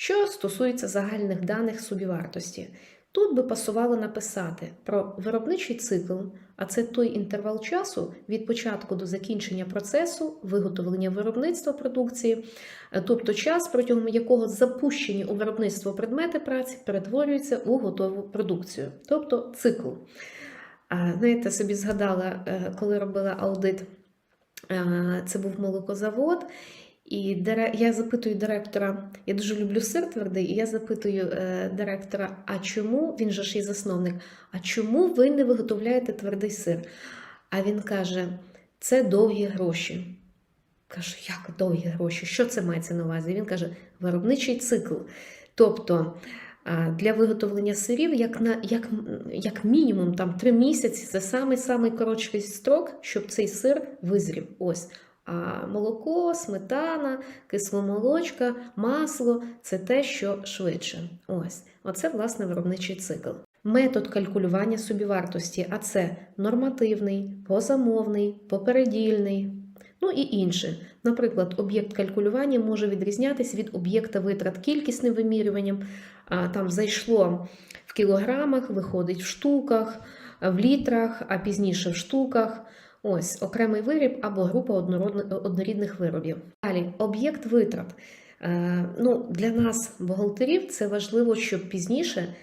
Що стосується загальних даних собівартості, тут би пасувало написати про виробничий цикл, а це той інтервал часу від початку до закінчення процесу виготовлення виробництва продукції, е, тобто час, протягом якого запущені у виробництво предмети праці перетворюються у готову продукцію, тобто цикл. Знаєте, собі згадала, е, коли робила аудит, е, це був молокозавод. І я запитую директора, я дуже люблю сир твердий, і я запитую е, директора, а чому, він же ж є засновник, а чому ви не виготовляєте твердий сир? А він каже: це довгі гроші. Кажу, як довгі гроші? Що це мається на увазі? Він каже, виробничий цикл. Тобто для виготовлення сирів, як, на, як, як мінімум там, 3 місяці це самий-самий коротший строк, щоб цей сир визрів. Ось. Молоко, сметана, кисломолочка, масло це те, що швидше. Ось. Оце, власне, виробничий цикл. Метод калькулювання собівартості, а це нормативний, позамовний, попередільний, ну і інше. Наприклад, об'єкт калькулювання може відрізнятися від об'єкта витрат кількісним вимірюванням. Там зайшло в кілограмах, виходить в штуках, в літрах, а пізніше в штуках. Ось окремий виріб або група однорідних виробів. Далі об'єкт витрат. Е, ну, для нас, бухгалтерів, це важливо, щоб пізніше,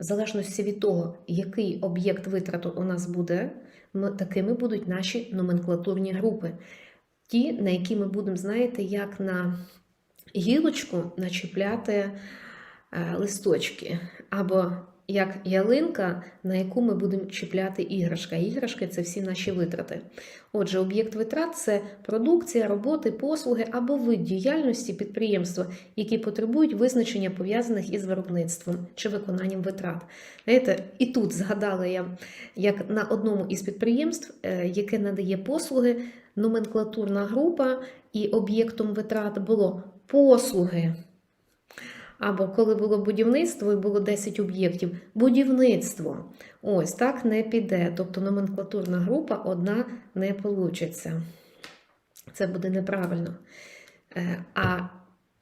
в залежності від того, який об'єкт витрату у нас буде, ми, такими будуть наші номенклатурні групи. Ті, на які ми будемо, знаєте, як на гілочку начіпляти е, листочки, або як ялинка, на яку ми будемо чіпляти іграшка. Іграшки це всі наші витрати. Отже, об'єкт витрат це продукція, роботи, послуги або вид діяльності підприємства, які потребують визначення пов'язаних із виробництвом чи виконанням витрат. Знаєте, і тут згадала я, як на одному із підприємств, е, яке надає послуги, номенклатурна група, і об'єктом витрат було послуги. Або коли було будівництво і було 10 об'єктів, будівництво. Ось так не піде. Тобто номенклатурна група одна не получиться. Це буде неправильно. Е, А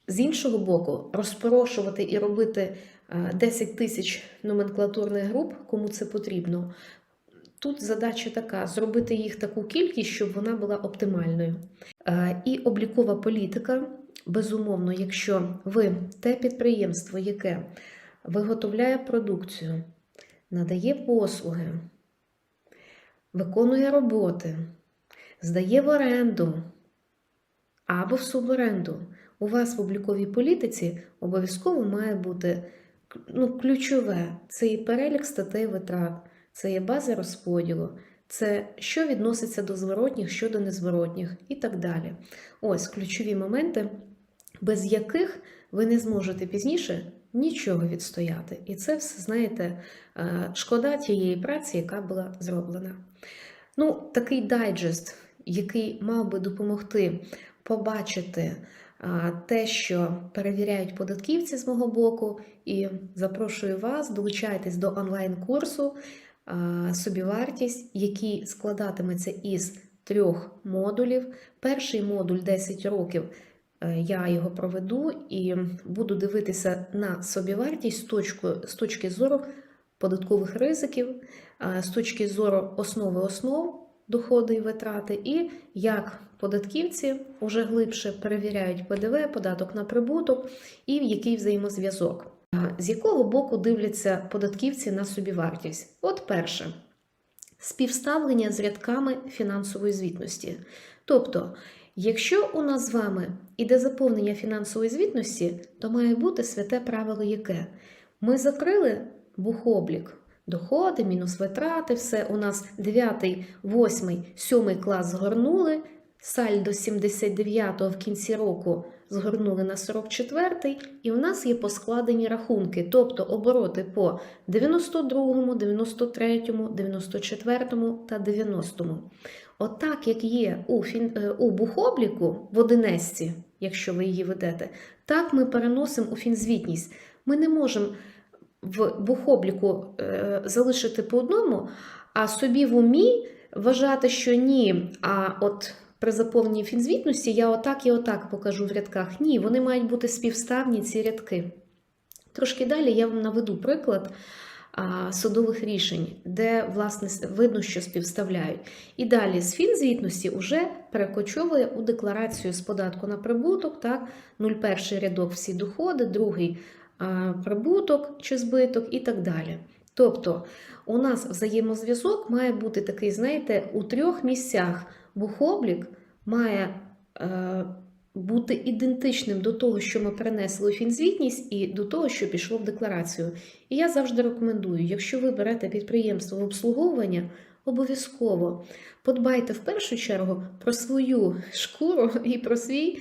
з іншого боку, розпорошувати і робити е, 10 тисяч номенклатурних груп, кому це потрібно. Тут задача така: зробити їх таку кількість, щоб вона була оптимальною. Е, І облікова політика, безумовно, якщо ви те підприємство, яке виготовляє продукцію, надає послуги, виконує роботи, здає в оренду або в суборенду, у вас в обліковій політиці обов'язково має бути ну, ключове. Це і перелік статей витрат, це є база розподілу, це що відноситься до зворотніх, що до незворотніх і так далі. Ось ключові моменти, без яких ви не зможете пізніше нічого відстояти. І це все, знаєте, е, шкода тієї праці, яка була зроблена. Ну, такий дайджест, який мав би допомогти побачити те, що перевіряють податківці з мого боку, і запрошую вас, долучайтесь до онлайн-курсу собівартість, який складатиметься із трьох модулів. Перший модуль 10 років. е, Я його проведу і буду дивитися на собівартість з точки, з точки зору податкових ризиків, з точки зору основи основ, доходи і витрати, і як податківці вже глибше перевіряють ПДВ, податок на прибуток і в який взаємозв'язок. З якого боку дивляться податківці на собівартість? От перше співставлення з рядками фінансової звітності. Тобто, якщо у нас з вами іде заповнення фінансової звітності, то має бути святе правило яке? Ми закрили бухоблік, доходи, мінус витрати, все у нас 9, 8, 7 клас згорнули, сальдо 79-го в кінці року згорнули на 44-й, і у нас є поскладені рахунки, тобто обороти по 92-му, 93-му, 94-му та 90-му. Отак, як є у, фін... е, у бухобліку в одинесці, якщо ви її ведете, так ми переносимо у фінзвітність. Ми не можемо в бухобліку е, залишити по одному, а собі в умі вважати, що ні, а от при заповненні фінзвітності я отак і отак покажу в рядках. Ні, вони мають бути співставні ці рядки. Трошки далі я вам наведу приклад судових рішень, де власне видно, що співставляють. І далі з фінзвітності вже перекочовує у декларацію з податку на прибуток, так, 01 рядок всі доходи, другий прибуток чи збиток і так далі. Тобто у нас взаємозв'язок має бути такий, знаєте, у трьох місцях бухоблік має е, бути ідентичним до того, що ми перенесли у фінзвітність, і до того, що пішло в декларацію. І я завжди рекомендую, якщо ви берете підприємство в обслуговування, обов'язково подбайте в першу чергу про свою шкуру і про свій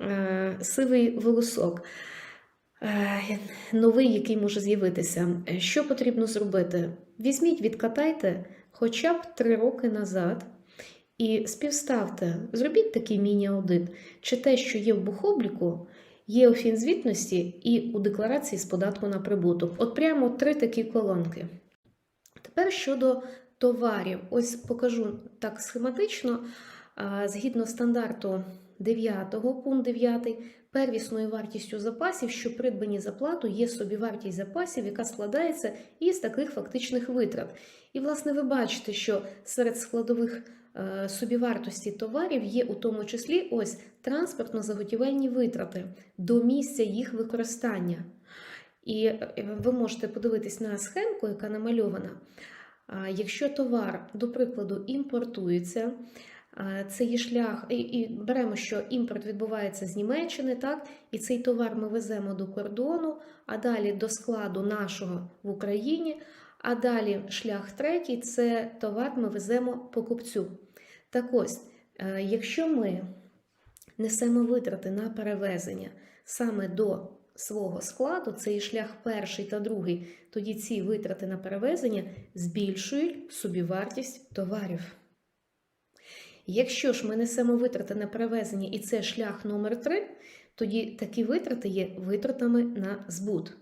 е, сивий волосок. Е, Новий, який може з'явитися. Що потрібно зробити? Візьміть, відкатайте хоча б три роки назад і співставте, зробіть такий міні-аудит, чи те, що є в бухобліку, є у фінзвітності і у декларації з податку на прибуток. От прямо три такі колонки. Тепер щодо товарів, ось покажу так схематично. Згідно стандарту 9, пункт 9, первісною вартістю запасів, що придбані за плату, є собівартість запасів, яка складається із таких фактичних витрат. І, власне, ви бачите, що серед складових собівартості товарів є у тому числі ось транспортно-заготівельні витрати до місця їх використання. І е, ви можете подивитись на схемку, яка намальована. Якщо товар, до прикладу, імпортується, а, це є шлях, і, і беремо, що імпорт відбувається з Німеччини, так, і цей товар ми веземо до кордону, а далі до складу нашого в Україні, а далі шлях третій це товар ми веземо покупцю. Так ось, е, якщо ми несемо витрати на перевезення саме до свого складу, це і шлях перший та другий, тоді ці витрати на перевезення збільшують собівартість товарів. Якщо ж ми несемо витрати на перевезення і це шлях номер 3, тоді такі витрати є витратами на збут.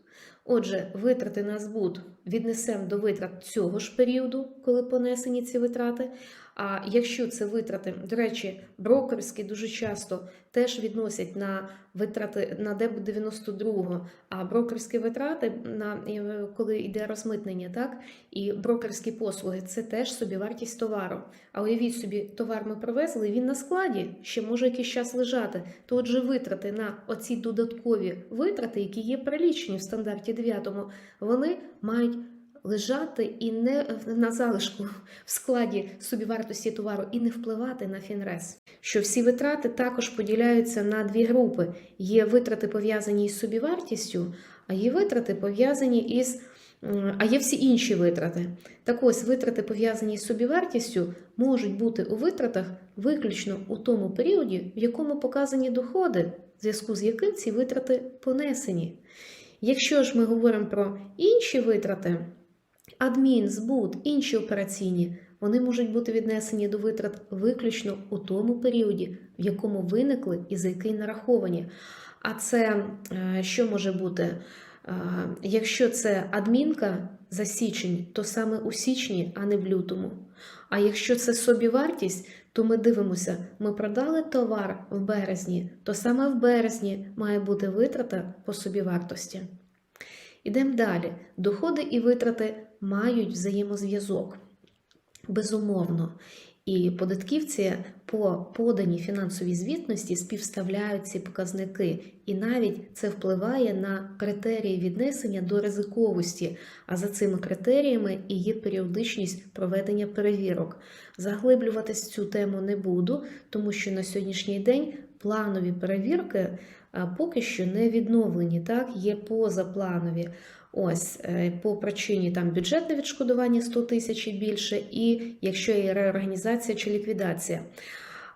Отже, витрати на збут віднесемо до витрат цього ж періоду, коли понесені ці витрати. А якщо це витрати, до речі, брокерські дуже часто теж відносять на витрати на ДЕБ 92, а брокерські витрати, на, е, коли йде розмитнення, так, і брокерські послуги це теж собівартість товару. А уявіть собі, товар ми привезли, він на складі ще може якийсь час лежати. То отже, витрати на оці додаткові витрати, які є перелічені в стандарті 9, вони мають лежати і не на залишку в складі собівартості товару і не впливати на фінрес. Що всі витрати також поділяються на дві групи: є витрати пов'язані із собівартістю, а є витрати пов'язані із. А є всі інші витрати. Так ось витрати, пов'язані з собівартістю, можуть бути у витратах виключно у тому періоді, в якому показані доходи, в зв'язку з яким ці витрати понесені. Якщо ж ми говоримо про інші витрати, адмін, збут, інші операційні, вони можуть бути віднесені до витрат виключно у тому періоді, в якому виникли і за який нараховані. А це е, що може бути? Е, Якщо це адмінка за січень, то саме у січні, а не в лютому. А якщо це собівартість, то ми дивимося, ми продали товар в березні, то саме в березні має бути витрата по собівартості. Ідемо далі. Доходи і витрати мають взаємозв'язок. Безумовно. І податківці по поданій фінансовій звітності співставляють ці показники, і навіть це впливає на критерії віднесення до ризиковості. А за цими критеріями і є періодичність проведення перевірок. Заглиблюватись цю тему не буду, тому що на сьогоднішній день планові перевірки поки що не відновлені, так, є позапланові. Ось е, по причині там бюджетне відшкодування 100 тисяч і більше, і якщо є реорганізація чи ліквідація.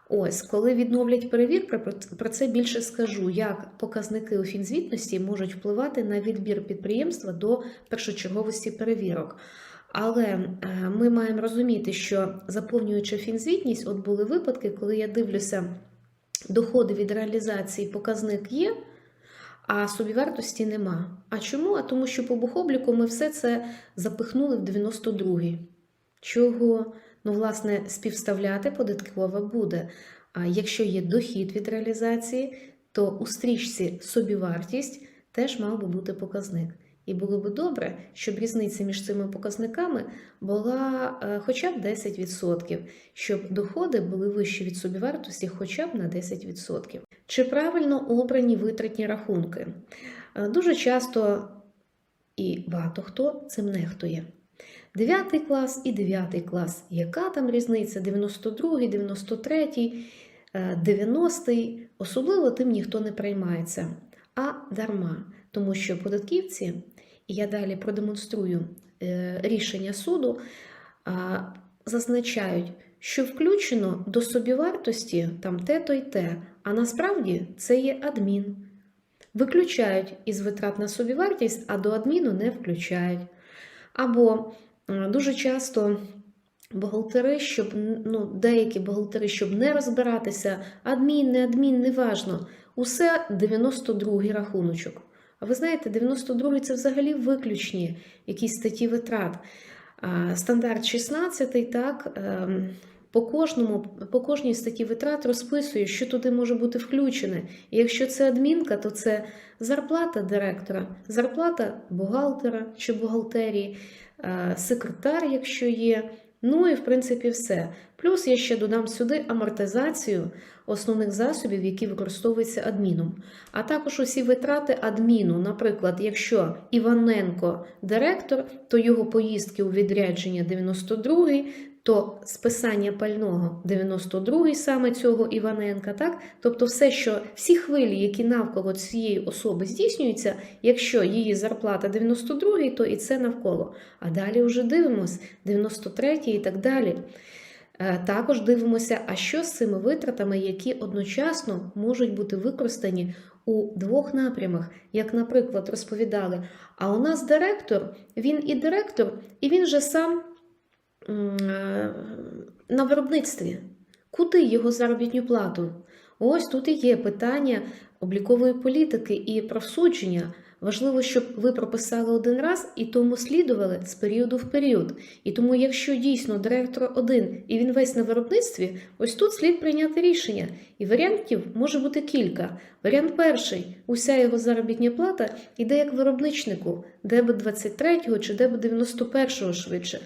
Ось, коли відновлять перевірки, про- про це більше скажу, як показники у фінзвітності можуть впливати на відбір підприємства до першочерговості перевірок. Але е, ми маємо розуміти, що заповнюючи фінзвітність, от були випадки, коли я дивлюся, доходи від реалізації показник є, а собівартості нема. А чому? А тому, що по бухобліку ми все це запихнули в 92-й. Чого? Ну, власне, співставляти податкова буде. А якщо є дохід від реалізації, то у стрічці собівартість теж мав би бути показник. І було би добре, щоб різниця між цими показниками була е, хоча б 10%, щоб доходи були вищі від собівартості хоча б на 10%. Чи правильно обрані витратні рахунки? Е, Дуже часто і багато хто цим нехтує. 9 клас і 9 клас. Яка там різниця? 92, 93, 90, особливо тим ніхто не приймається. А дарма, тому що податківці, і я далі продемонструю е, рішення суду, зазначають, що включено до собівартості там те-то й те, а насправді це є адмін. Виключають із витрат на собівартість, а до адміну не включають. Або дуже часто бухгалтери, щоб ну, деякі бухгалтери, щоб не розбиратися, адмін, не адмін, неважно, усе 92-й рахуночок. Ви знаєте, 92-й це взагалі виключні якісь статті витрат. Стандарт 16, так, ем, по кожному, по кожній статті витрат розписує, що туди може бути включене. І якщо це адмінка, то це зарплата директора, зарплата бухгалтера чи бухгалтерії, е, секретар, якщо є. Ну і в принципі все. Плюс я ще додам сюди амортизацію основних засобів, які використовуються адміном. А також усі витрати адміну. Наприклад, якщо Іваненко директор, то його поїздки у відрядження 92-й, то списання пального 92-й саме цього Іваненка, так? Тобто все, що всі хвилі, які навколо цієї особи здійснюються, якщо її зарплата 92-й, то і це навколо. А далі вже дивимось, 93-й і так далі. Е, Також дивимося, а що з цими витратами, які одночасно можуть бути використані у двох напрямах. Як, наприклад, розповідали, а у нас директор, він і директор, і він же сам на виробництві. Куди його заробітню плату? Ось тут і є питання облікової політики і правсудження. Важливо, щоб ви прописали один раз і тому слідували з періоду в період. І тому, якщо дійсно директор один і він весь на виробництві, ось тут слід прийняти рішення. І варіантів може бути кілька. Варіант перший: уся його заробітня плата йде як виробничнику, ДБ 23 чи ДБ 91 швидше.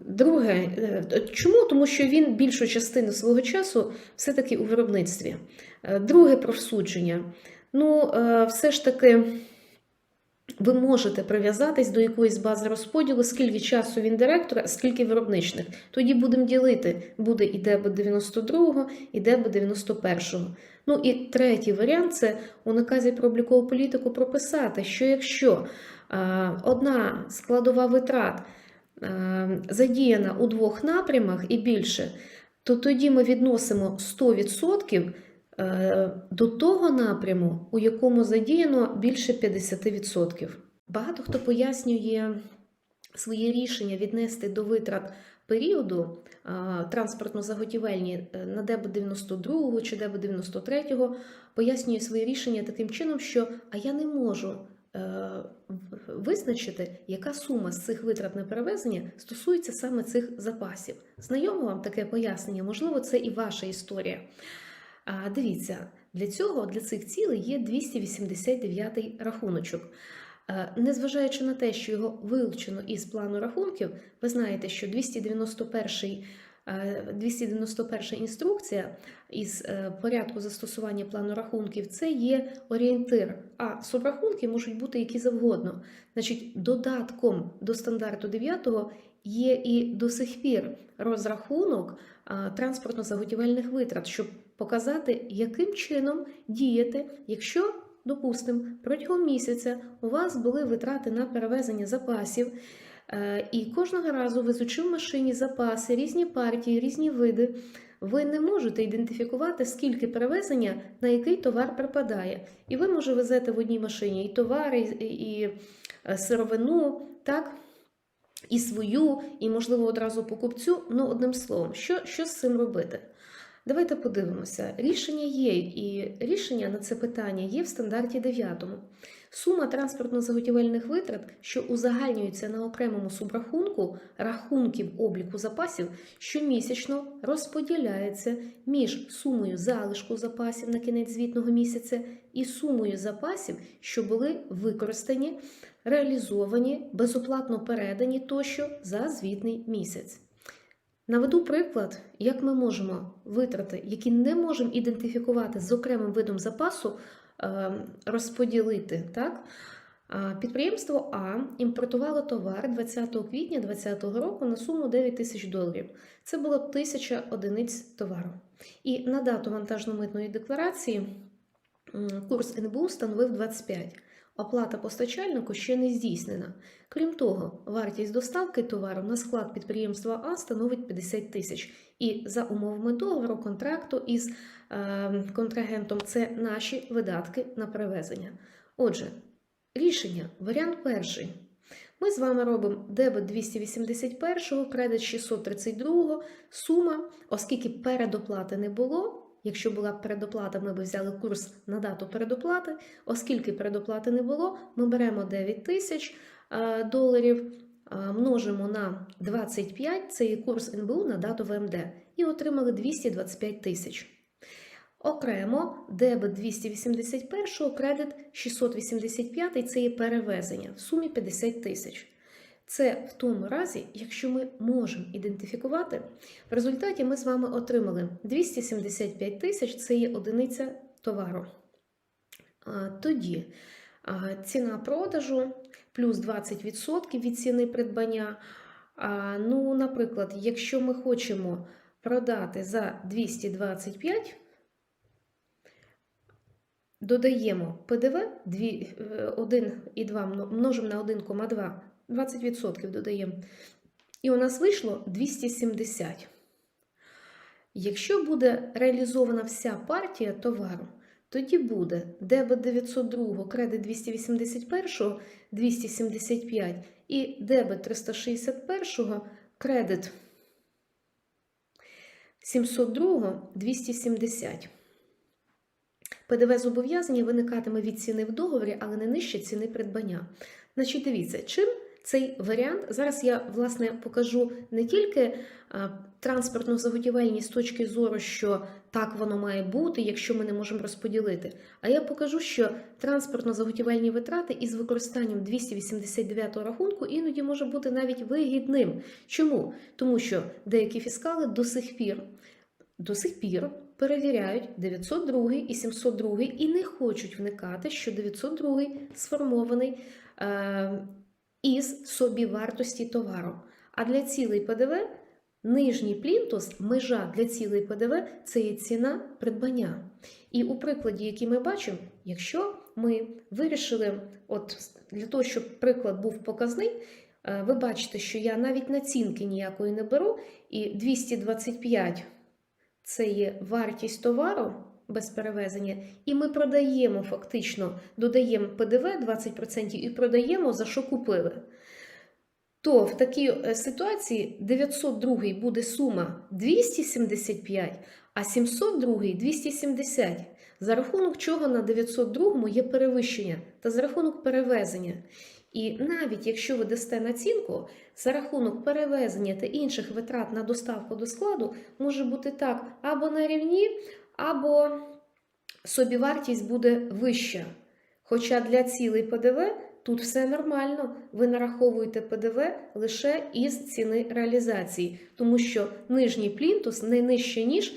Друге, е, чому? Тому що він більшу частину свого часу все-таки у виробництві. Е, Друге просудження. Ну, е, все ж таки, ви можете прив'язатись до якоїсь бази розподілу, скільки часу він директор, а скільки виробничних. Тоді будемо ділити, буде і ДБ 92-го, і ДБ 91-го. Ну і третій варіант це у наказі про облікову політику прописати, що якщо одна складова витрат задіяна у двох напрямах і більше, то тоді ми відносимо 100% е, до того напряму, у якому задіяно більше 50%. Багато хто пояснює своє рішення віднести до витрат періоду транспортно-заготівельні е, на ДЕБ 92 чи ДЕБ 93 пояснює своє рішення таким чином, що а я не можу е, визначити, яка сума з цих витрат на перевезення стосується саме цих запасів. Знайомо вам таке пояснення? Можливо, це і ваша історія. А, Дивіться, для цього, для цих цілей є 289 рахуночок. Е, Незважаючи на те, що його вилучено із плану рахунків, ви знаєте, що 291 е, 291 інструкція із е, порядку застосування плану рахунків це є орієнтир, а субрахунки можуть бути які завгодно. Значить, додатком до стандарту 9 є і до сих пір розрахунок транспортно-заготівельних витрат, щоб показати, яким чином діяти, якщо, допустимо, протягом місяця у вас були витрати на перевезення запасів. Е, І кожного разу везучи в машині запаси, різні партії, різні види, ви не можете ідентифікувати, скільки перевезення на який товар припадає. І ви, може, везете в одній машині і товари, і, е, сировину, так? І свою, і, можливо, одразу покупцю. Ну, одним словом, що, що з цим робити? Давайте подивимося. Рішення є, і рішення на це питання є в стандарті 9. Сума транспортно-заготівельних витрат, що узагальнюється на окремому субрахунку рахунків обліку запасів, щомісячно розподіляється між сумою залишку запасів на кінець звітного місяця і сумою запасів, що були використані, реалізовані, безоплатно передані тощо за звітний місяць. Наведу приклад, як ми можемо витрати, які не можемо ідентифікувати з окремим видом запасу, е, розподілити. Так? Підприємство А імпортувало товар 20 квітня 2020 року на суму 9 тисяч доларів. Це було 1000 одиниць товару. І на дату вантажно-митної декларації курс НБУ становив 25. Оплата постачальнику ще не здійснена. Крім того, вартість доставки товару на склад підприємства А становить 50 тисяч. І за умовами договору контракту із е, контрагентом це наші видатки на перевезення. Отже, рішення, варіант перший. Ми з вами робимо дебет 281, кредит 632, сума, оскільки передоплати не було. Якщо була б передоплата, ми б взяли курс на дату передоплати. Оскільки передоплати не було, ми беремо 9 тисяч е, доларів, е, множимо на 25, це є курс НБУ на дату ВМД, і отримали 225 тисяч. Окремо дебет 281, кредит 685 це є перевезення в сумі 50 тисяч. Це в тому разі, якщо ми можемо ідентифікувати, в результаті ми з вами отримали 275 тисяч це є одиниця товару. Тоді ціна продажу плюс 20% від ціни придбання. Ну, наприклад, якщо ми хочемо продати за 225, додаємо ПДВ 1 і 2 множимо на 1,2, 20% додаємо. І у нас вийшло 270. Якщо буде реалізована вся партія товару, тоді буде дебет 902, кредит 281, 275 і дебет 361, кредит 702, 270. ПДВ зобов'язання виникатиме від ціни в договорі, але не нижче ціни придбання. Значить, дивіться, чим цей варіант. Зараз я, власне, покажу не тільки транспортну заготівельність з точки зору, що так воно має бути, якщо ми не можемо розподілити. А я покажу, що транспортно-заготівельні витрати із використанням 289 рахунку іноді може бути навіть вигідним. Чому? Тому що деякі фіскали до сих пір. До сих пір перевіряють 902 і 702 і не хочуть вникати, що 902 сформований е, із собівартості товару. А для цілей ПДВ нижній плінтус, межа для цілей ПДВ це є ціна придбання. І у прикладі, який ми бачимо, якщо ми вирішили, от для того, щоб приклад був показний, е, ви бачите, що я навіть націнки ніякої не беру, і 225 це є вартість товару без перевезення, і ми продаємо фактично, додаємо ПДВ 20% і продаємо за що купили. То в такій е, ситуації 902 буде сума 275, а 702 270. За рахунок чого на 902 є перевищення та за рахунок перевезення. І навіть якщо ви дасте націнку, за рахунок перевезення та інших витрат на доставку до складу може бути так або на рівні, або собівартість буде вища. Хоча для цілей ПДВ тут все нормально, ви нараховуєте ПДВ лише із ціни реалізації, тому що нижній плінтус не нижче, ніж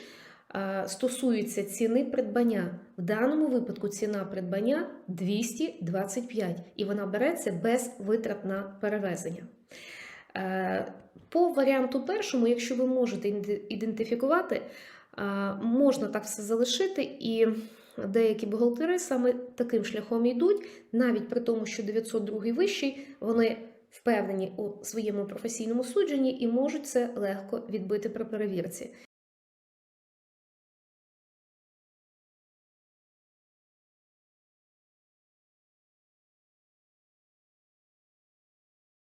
стосується ціни придбання. В даному випадку ціна придбання 225, і вона береться без витрат на перевезення. Е, по варіанту першому, якщо ви можете ідентифікувати, можна так все залишити, і деякі бухгалтери саме таким шляхом йдуть, навіть при тому, що 902 вищий, вони впевнені у своєму професійному судженні і можуть це легко відбити при перевірці.